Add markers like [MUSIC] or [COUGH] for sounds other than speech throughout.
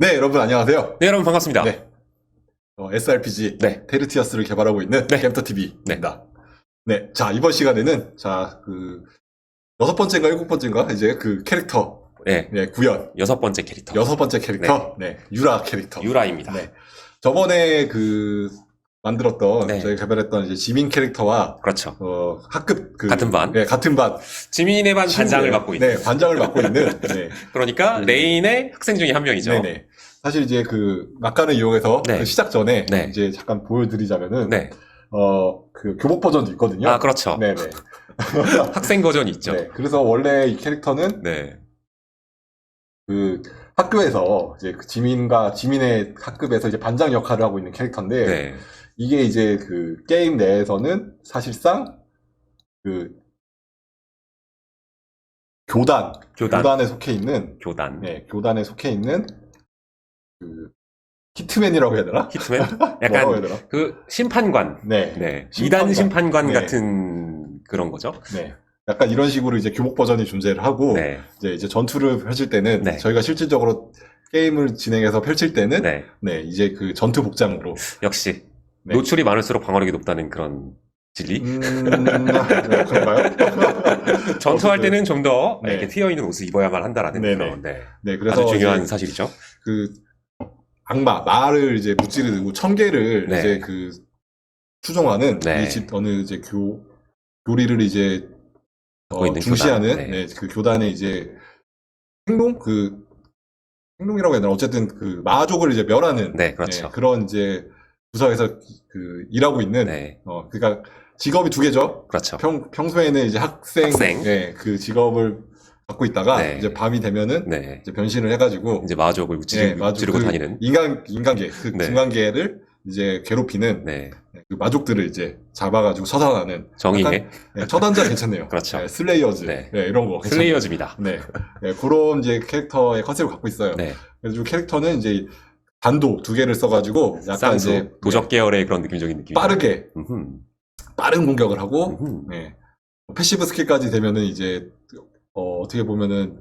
네, 여러분 안녕하세요. 네, 여러분 반갑습니다. 네. 어, SRPG 네. 테르티아스를 개발하고 있는 네. 겜터 TV입니다. 네. 자, 이번 시간에는 자, 그 여섯 번째인가 일곱 번째인가 이제 그 캐릭터 네, 네, 구현 여섯 번째 캐릭터. 여섯 번째 캐릭터 네, 유라 캐릭터. 유라입니다. 네. 저번에 그 만들었던 네. 저희 개발했던 이제 지민 캐릭터와 그렇죠. 어, 학급 그 같은 반. 네, 같은 반 지민의 반 반장을. 맡고 있는. 네, 반장을 맡고 있는 [LAUGHS] 네. 그러니까 음. 레인의 학생 중에 한 명이죠. 네네. 사실 이제 그 막간을 이용해서 네. 그 시작 전에 네. 이제 잠깐 보여드리자면은 네. 어 그 교복 버전도 있거든요. 아, 그렇죠. 네네. [LAUGHS] 학생 버전이 있죠. 네. 그래서 원래 이 캐릭터는 네. 그 학교에서 이제 그 지민과 지민의 학급에서 이제 반장 역할을 하고 있는 캐릭터인데 네. 이게 이제 그 게임 내에서는 사실상 그 교단, 교단. 교단에 속해 있는 교단. 네, 교단에 속해 있는 그 히트맨이라고 해야 되나? 히트맨? [LAUGHS] 뭐라고 해야 약간 되나? 그 심판관. 네. 네. 심판관. 2단 심판관 네. 같은 그런 거죠. 네. 약간 이런 식으로 이제 교복 버전이 존재를 하고 네. 이제 이제 전투를 펼칠 때는 네. 저희가 실질적으로 게임을 진행해서 펼칠 때는 네, 네. 이제 그 전투 복장으로 역시 네. 노출이 많을수록 방어력이 높다는 그런 진리. 음, 네, 그런가요? [LAUGHS] 전투할 어, 때는 좀 더 네. 이렇게 트여 있는 옷을 입어야만 한다라는 네네. 그런 네. 네, 그래서 아주 중요한 이제 사실이죠. 그 악마 말을 이제 무찌르고 천 개를 네. 이제 그 추종하는 네. 이집 어느 이제 교 교리를 이제 어, 중시하는 교단. 네. 네, 그 교단의 이제 행동 그 행동이라고 해야 되나 어쨌든 그 마족을 이제 멸하는 네, 그렇죠. 네, 그런 이제 부서에서 그 일하고 있는 네. 어 그러니까 직업이 두 개죠. 그렇죠. 평 평소에는 이제 학생, 학생. 네, 그 직업을 갖고 있다가 네. 이제 밤이 되면은 네. 이제 변신을 해가지고 이제 마족을 네, 우찌르, 마족, 그 다니는. 인간 인간계 그 네. 중간계를 이제 괴롭히는 네. 그 마족들을 이제 잡아가지고 처단하는 정의의 네, 처단자 괜찮네요. [LAUGHS] 그렇죠. 네, 슬레이어즈 네. 네, 이런 거 괜찮네요. 슬레이어즈입니다. 네. 네, 그런 이제 캐릭터의 컨셉을 갖고 있어요. 네. 그래서 캐릭터는 이제 단도 두 개를 써가지고 약간 쌍수, 이제 도적 계열의 그런 느낌적인 네, 느낌. 빠르게 음흠. 빠른 공격을 하고 음흠. 네. 패시브 스킬까지 되면은 이제 어, 떻게 보면은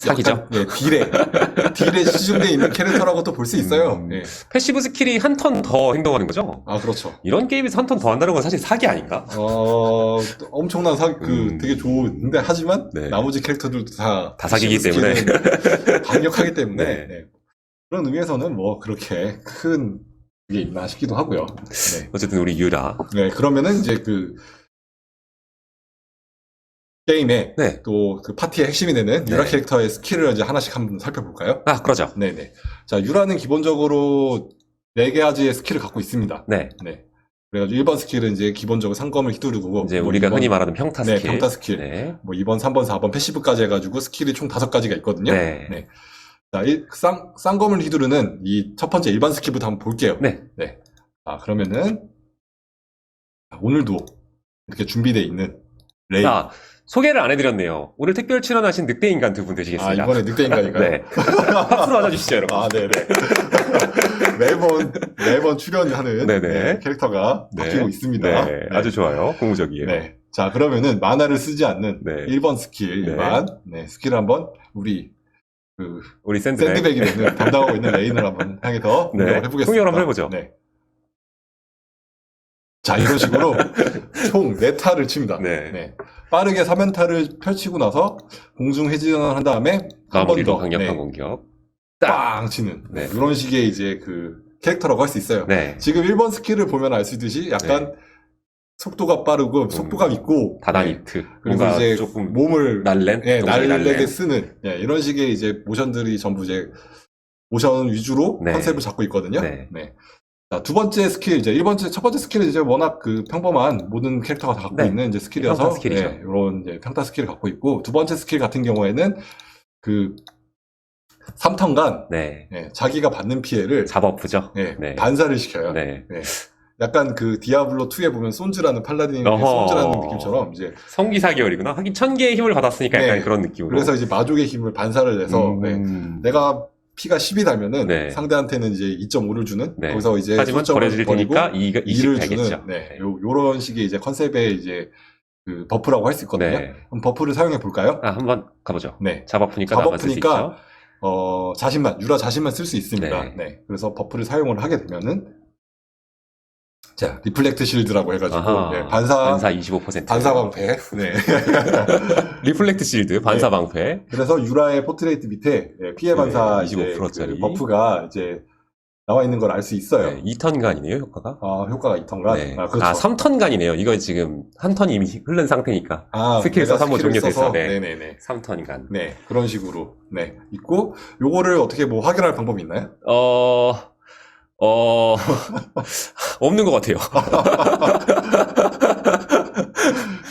사기죠. 약간, 네, 딜에 [LAUGHS] 딜에 시중돼 있는 캐릭터라고 또 볼 수 있어요. 음. 네. 패시브 스킬이 한 턴 더 행동하는 거죠? 아 그렇죠. 이런 게임에서 한 턴 더 한다는 건 사실 사기 아닌가? 어 엄청난 사, 그 음. 되게 좋은데 하지만 네. 나머지 캐릭터들도 다 다 사기이기 패시브 때문에. [LAUGHS] 강력하기 때문에 네. 네. 그런 의미에서는 뭐 그렇게 큰게 있나 싶기도 하고요. 네. 어쨌든 우리 유라. 네, 그러면은 이제 그 게임에 네. 또 그 파티의 핵심이 되는 네. 유라 캐릭터의 스킬을 이제 하나씩 한번 살펴볼까요? 아, 그러죠. 네네. 자, 유라는 기본적으로 4가지의 스킬을 갖고 있습니다. 네. 네. 그래가지고 1번 스킬은 이제 기본적으로 상검을 휘두르고 이제 뭐 우리가 2번 흔히 말하는 평타 네, 스킬. 평타 스킬. 네. 뭐 2번, 3번, 4번 패시브까지 해가지고 스킬이 총 5가지가 있거든요. 네. 네. 자, 이 쌍, 쌍검을 휘두르는 이 첫 번째 일반 스킬부터 한번 볼게요. 네. 자, 그러면은 자, 오늘도 이렇게 준비되어 있는 레이. 자, 소개를 안 해드렸네요. 오늘 특별 출연하신 늑대 인간 두분 아, 되시겠습니다. 이번에 늑대인가니까요? 네. [LAUGHS] 박수로 맞아주시죠, 여러분. 아, 네네. [LAUGHS] 매번, 매번 출연하는 네네. 네, 캐릭터가 네. 바뀌고 있습니다. 네, 아주 좋아요. 고무적이에요. 네. 자, 그러면은 만화를 쓰지 않는 네. 1번 스킬, 네. 네, 스킬을 한번 우리 그 우리 샌드백. 샌드백이 되는 [LAUGHS] 담당하고 있는 레인을 한번 향해서 네. 해보겠습니다. 공격을 한번 해보죠. 네. 자, 이런 식으로 총 4타를 칩니다. 네. 빠르게 3연타를 펼치고 나서 공중 회전을 한 다음에 한번 마무리로 더 강력한 네, 공격. 빵 치는 네. 이런 식의 이제 그 캐릭터라고 할 수 있어요. 네. 지금 1번 스킬을 보면 알 수 있듯이 약간 속도가 빠르고 속도감 있고 다단 네. 히트. 그리고 뭔가 이제 조금 몸을 날랜? 예, 동작이 날래게 쓰는 예, 이런 식의 이제 모션들이 전부 이제 모션 위주로 네. 컨셉을 잡고 있거든요. 네. 자, 두 번째 스킬 이제 1번째 첫 번째 스킬은 이제 워낙 그 평범한 모든 캐릭터가 다 갖고 네. 있는 이제 스킬이어서 평타 스킬이죠. 예, 이런 이제 평타 스킬을 갖고 있고 두 번째 스킬 같은 경우에는 그 3턴간 네. 예, 자기가 받는 피해를 잡어프죠. 예, 네. 반사를 시켜요. 네. 약간 그 디아블로 2에 보면 손즈라는 팔라딘의 어허. 손즈라는 느낌처럼 이제 성기사 계열이구나. 하긴 천 개의 힘을 받았으니까 약간 네. 그런 느낌으로. 그래서 이제 마족의 힘을 반사를 해서 네, 음. 내가 피가 10이 달면은 네. 상대한테는 이제 2.5를 주는 네. 거기서 이제 하지만 버려질 테니까 2가 20 2를 되겠죠. 주는 네, 요, 요런 식의 이제 컨셉의 이제 그 버프라고 할 수 있거든요. 네. 그럼 버프를 사용해 볼까요? 아, 한번 가보죠. 네. 쓸수 잡아프니까 있죠. 어, 자신만, 유라 자신만 쓸 수 있습니다. 네. 네. 그래서 버프를 사용을 하게 되면은, 자, 리플렉트 실드라고 해가지고, 아하, 네, 반사, 반사 25%. 반사 방패. 네. [LAUGHS] 리플렉트 실드, 반사 방패. 그래서 유라의 포트레이트 밑에 예, 피해 네, 반사 25% 이제 짜리. 그 버프가 이제 나와 있는 걸 알 수 있어요. 네, 2턴간이네요, 효과가. 아, 효과가 2턴간? 네. 아, 그렇죠. 아, 3턴간이네요. 이거 지금 한 턴이 이미 흐른 상태니까. 아, 스킬 내가 써서 한번 스킬을 종료돼서, 써서? 네. 네네네. 3턴간. 네, 그런 식으로. 네, 있고, 요거를 어떻게 뭐 확인할 방법이 있나요? 어, 어, [LAUGHS] 없는 것 같아요. [LAUGHS]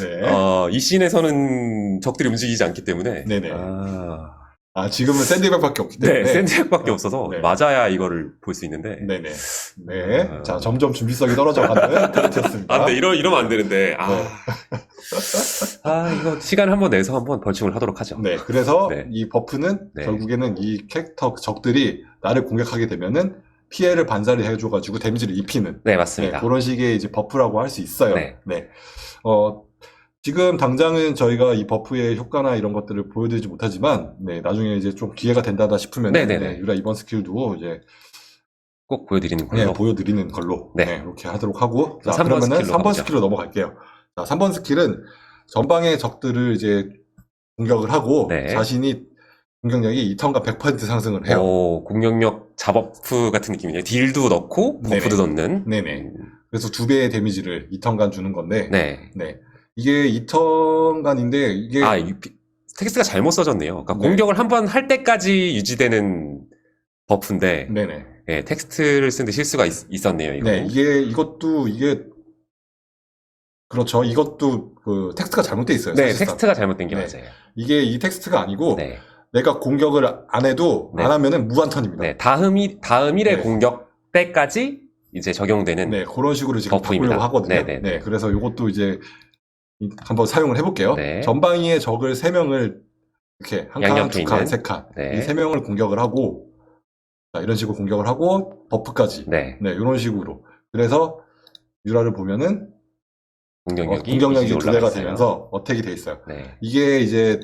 네. 어, 이 씬에서는 적들이 움직이지 않기 때문에. 네네. 아, 아, 지금은 샌드백밖에 없기 때문에. 네, 샌드백밖에 없어서 네. 맞아야 이거를 볼 수 있는데. 네네. 네. 아. 자, 점점 준비성이 떨어져 가는 트렌트였습니다. [LAUGHS] 아, 근데 이러, 이러면 안 되는데. 아, 네. 아 이거 시간 한번 내서 한번 벌충을 하도록 하죠. 네, 그래서 네. 이 버프는 네. 결국에는 이 캐릭터 적들이 나를 공격하게 되면은 피해를 반사를 해줘가지고 데미지를 입히는 네, 네, 맞습니다. 그런 식의 이제 버프라고 할 수 있어요. 네. 어, 지금 당장은 저희가 이 버프의 효과나 이런 것들을 보여드리지 못하지만, 네, 나중에 이제 좀 기회가 된다다 싶으면, 네네네. 유라 이번 스킬도 이제 꼭 보여드리는 네, 걸로. 보여드리는 걸로, 네. 네, 이렇게 하도록 하고, 자, 자, 3번 그러면은 스킬로 3번 가보죠. 스킬로 넘어갈게요. 자, 3번 스킬은 전방의 적들을 이제 공격을 하고, 네. 자신이 공격력이 2턴과 100% 상승을 해요. 오, 공격력 잡버프 같은 느낌이네요. 딜도 넣고, 버프도 네네. 넣는. 네네. 음, 그래서 두 배의 데미지를 2턴간 주는 건데, 네. 네. 이게 2턴간인데, 이게, 아, 이 텍스트가 잘못 써졌네요. 그러니까 네. 공격을 한 번 할 때까지 유지되는 버프인데, 네네. 예, 텍스트를 쓰는데 실수가 있, 었네요 이거. 네, 이게, 이것도, 이게, 그렇죠. 이것도, 그, 텍스트가 잘못되어 있어요. 네, 사실상. 텍스트가 잘못된 게 네. 맞아요. 이게 이 텍스트가 아니고, 네. 내가 공격을 안 해도, 네. 안 하면은 무한턴입니다. 네, 다음 일, 다음 일의 네. 공격 때까지 이제 적용되는. 네, 그런 식으로 지금 버프입니다. 바꾸려고 하거든요. 네 네 네. 네, 그래서 이것도 이제, 이- 한번 사용을 해볼게요. 네. 전방위의 적을 3명을, 이렇게, 한 칸, 양옆에 두 칸, 있는. 세 칸. 네. 이 3명을 공격을 하고, 자, 이런 식으로 공격을 하고, 버프까지. 네. 네, 이런 식으로. 그래서, 유라를 보면은, 어, 공격력이, 공격력이 이쪽으로 두 배가. 되면서 어택이 돼 있어요. 네. 이게 이제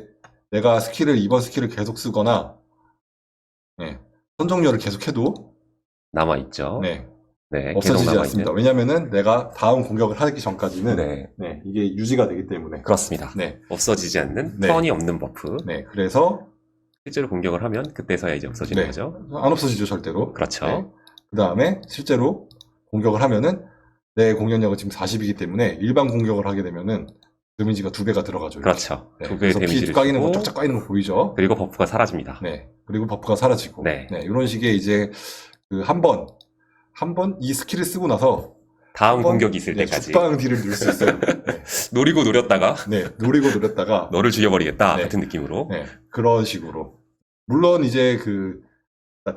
내가 스킬을 이번 스킬을 계속 쓰거나 네, 선정료를 계속 해도 남아 있죠. 네, 네. 없어지지 계속 않습니다. 왜냐면은 내가 다음 공격을 하기 전까지는 네. 네. 이게 유지가 되기 때문에 그렇습니다. 네, 없어지지 않는 네. 턴이 없는 버프. 네, 그래서 실제로 공격을 하면 그때서야 이제 없어지는 네. 거죠. 안 없어지죠 절대로. 그렇죠. 네. 그 다음에 실제로 공격을 하면은 내 공격력은 지금 40이기 때문에 일반 공격을 하게 되면은 데미지가 두 배가 들어가죠. 이렇게. 그렇죠. 네, 두 배의 그래서 피 데미지를 까이는 거 주고 쫙쫙 까이는 거 보이죠? 그리고 버프가 사라집니다. 네. 그리고 버프가 사라지고. 네. 이런 식의 이제 그 한 번, 한 번 이 스킬을 쓰고 나서 다음 한 번, 공격이 있을 네, 때까지 죽방 딜을 넣을 수 있어요. [LAUGHS] 네. 노리고 노렸다가 네. 노리고 노렸다가 [LAUGHS] 너를 죽여버리겠다 네. 같은 느낌으로. 네. 그런 식으로. 물론 이제 그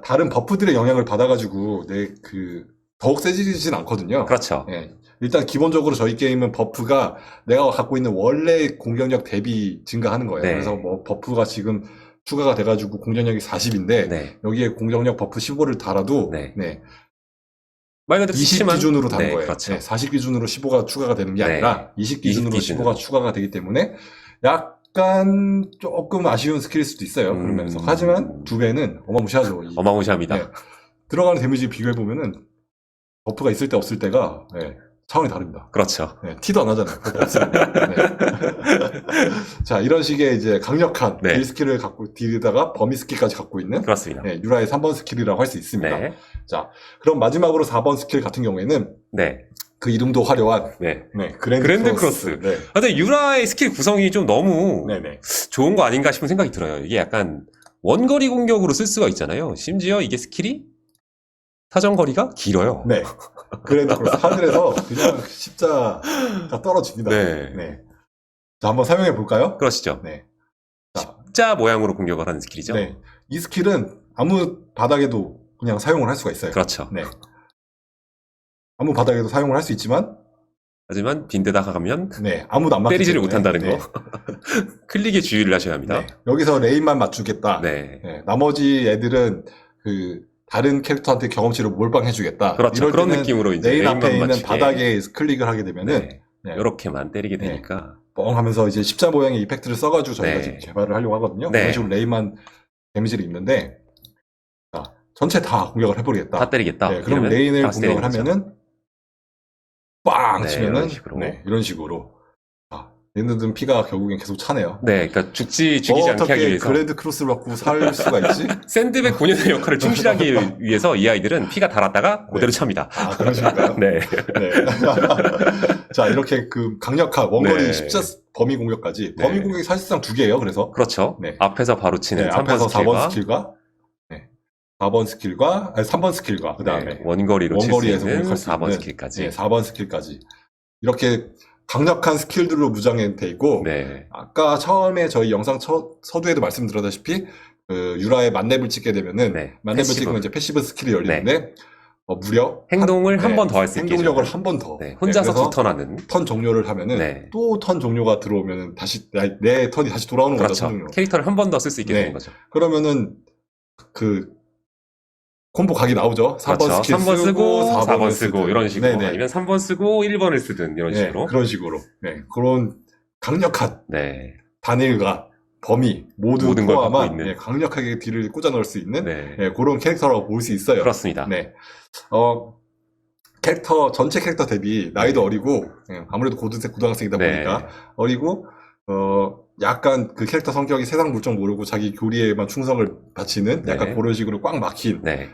다른 버프들의 영향을 받아가지고 내 그 더욱 세지진 않거든요. 그렇죠. 네. 일단 기본적으로 저희 게임은 버프가 내가 갖고 있는 원래 공격력 대비 증가하는 거예요. 네. 그래서 뭐 버프가 지금 추가가 돼가지고 공격력이 40인데 네. 여기에 공격력 버프 15를 달아도 네. 네, 말 그대로 20 수치만- 기준으로 단 네, 거예요. 그렇죠. 네, 40 기준으로 15가 추가가 되는 게 네. 아니라 20 기준으로 20 15가 추가가 되기 때문에 약간 조금 아쉬운 스킬일 수도 있어요. 음. 그러면서 하지만 두 배는 어마무시하죠. 이- 어마무시합니다. 네. 들어가는 데미지 비교해 보면은 버프가 있을 때 없을 때가 네, 차원이 다릅니다. 그렇죠. 네, 티도 안 나잖아요. 네. [LAUGHS] 자 이런 식의 이제 강력한 네. 딜 스킬을 갖고 딜에다가 범위 스킬까지 갖고 있는 그렇습니다. 네, 유라의 3번 스킬이라고 할 수 있습니다. 네. 그럼 마지막으로 4번 스킬 같은 경우에는 네. 그 이름도 화려한 네. 네, 그랜드, 그랜드 크로스. 네. 아, 근데 유라의 스킬 구성이 좀 너무 네네. 좋은 거 아닌가 싶은 생각이 들어요. 이게 약간 원거리 공격으로 쓸 수가 있잖아요. 심지어 이게 스킬이 사정 거리가 길어요. 네. 크로스. 하늘에서 [LAUGHS] 그냥 십자가 떨어집니다. 네. 네. 자, 한번 사용해 볼까요? 그러시죠. 네. 자, 자 모양으로 공격을 하는 스킬이죠. 네. 이 스킬은 아무 바닥에도 그냥 사용을 할 수가 있어요. 그렇죠. 네. 아무 바닥에도 사용을 할 수 있지만, 하지만 빈대다가 가면 네. 아무도 안 때리지를 못한다는 네. 거. [LAUGHS] 클릭에 주의를 하셔야 합니다. 네. 여기서 레인만 맞추겠다. 네. 네, 나머지 애들은 그 다른 캐릭터한테 경험치를 몰빵해주겠다. 그렇죠. 이럴 그런 느낌으로 이제 레인 앞에 있는 맞추게. 바닥에 클릭을 하게 되면은 네. 네. 이렇게만 때리게 네. 되니까 뻥 하면서 이제 십자 모양의 이펙트를 써가지고 저희가 네. 지금 개발을 하려고 하거든요. 네. 그런 식으로 레인만 데미지를 입는데 자, 전체 다 공격을 해버리겠다. 다 때리겠다. 네, 그럼 레인을 공격을. 하면은 빵 네, 치면은 이런 식으로. 네, 얘네들은 피가 결국엔 계속 차네요. 네, 그러니까 죽지 죽이지 않게 하기 어떻게 위해서 그레드 크로스를 받고 살 수가 있지? [LAUGHS] 샌드백 본연의 역할을 충실하기 위해서 이 아이들은 피가 달았다가 그대로 찹니다. 아 그런 식인가요? [LAUGHS] 네, 네. [LAUGHS] 자 이렇게 그 강력한 원거리 네. 십자 범위 공격까지 네. 범위 공격이 사실상 두 개예요. 그래서 그렇죠. 네. 앞에서 바로 치는 네, 3번 앞에서 스킬과 4번 스킬과 네, 4번 스킬과 아니 3번 스킬과 그 다음에 네, 원거리로 원거리에서 있는 공격할 수 4번 있는 스킬까지. 네, 4번 스킬까지 이렇게 강력한 스킬들로 무장돼 있고 네, 아까 처음에 저희 영상 처- 서두에도 말씀드렸다시피 그 유라의 만렙을 찍게 되면은 네. 만렙을 패시브. 찍으면 이제 패시브 스킬이 열리는데 어, 무려 행동을 한 네, 번더 할 수 있게 행동력을 해줘요. 한 번 더. 네, 혼자서 그래서 두턴 하는. 턴 종료를 하면은 네. 또 턴 종료가 들어오면은 다시 내, 내 턴이 다시 돌아오는 거죠. 그렇죠. 턴 종료. 캐릭터를 한 번 더 쓸 수 있게 네. 되는 거죠. 그러면은 그 콤보 각이 나오죠. 3번 그렇죠. 스킬 3번 쓰고 4번, 4번을 쓰고 쓰든. 이런 식으로 네네. 아니면 3번 쓰고 1번을 쓰든 이런 네, 식으로. 그런 식으로. 네, 그런 강력한 네. 단일과 범위 모두 모든 걸 포함한 갖고 있는. 예, 강력하게 딜을 꽂아 넣을 수 있는 네. 예, 그런 캐릭터라고 볼 수 있어요. 그렇습니다. 네. 어, 캐릭터, 전체 캐릭터 대비 나이도 네. 어리고, 예, 아무래도 고등생, 고등학생이다 네. 보니까 어리고, 어, 약간 그 캐릭터 성격이 세상 물정 모르고 자기 교리에만 충성을 바치는 약간 네. 그런 식으로 꽉 막힌 네.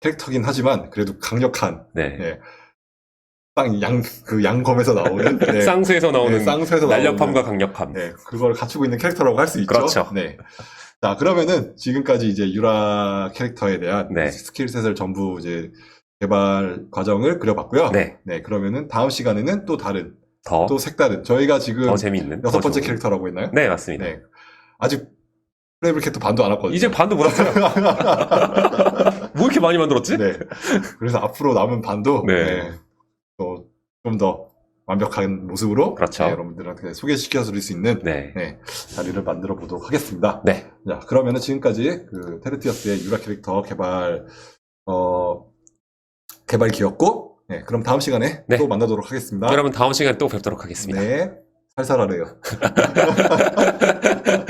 캐릭터긴 하지만 그래도 강력한, 네. 예, 딱 양, 그 양검에서 나오는, [LAUGHS] 네, 쌍수에서 나오는 네, 쌍수에서 나오는 날렵함과 강력함. 네, 그걸 갖추고 있는 캐릭터라고 할 수 있죠. 그렇죠. 네. 자, 그러면은 지금까지 이제 유라 캐릭터에 대한 네. 스킬셋을 전부 이제 개발 과정을 그려봤고요. 네. 그러면은 다음 시간에는 또 다른, 더, 또 색다른, 저희가 지금 더 재미있는. 여섯 더 번째 좋은. 캐릭터라고 했나요? 네, 맞습니다. 네. 아직 프레이블 캐터 반도 안 왔거든요. 이제 반도 못 왔어요. [LAUGHS] 뭐 이렇게 많이 만들었지? 네. 그래서 앞으로 남은 반도 네. 네. 또좀 더 완벽한 모습으로 그렇죠. 네, 여러분들한테 소개시켜 드릴 수 있는 네. 네, 자리를 만들어 보도록 하겠습니다. 네. 자, 그러면은 지금까지 그 테르티어스의 유라 캐릭터 개발, 어, 개발 기였고, 네, 그럼 다음 시간에 네. 또 만나도록 하겠습니다. 여러분 다음 시간에 또 뵙도록 하겠습니다. 네, 살살하네요. [LAUGHS]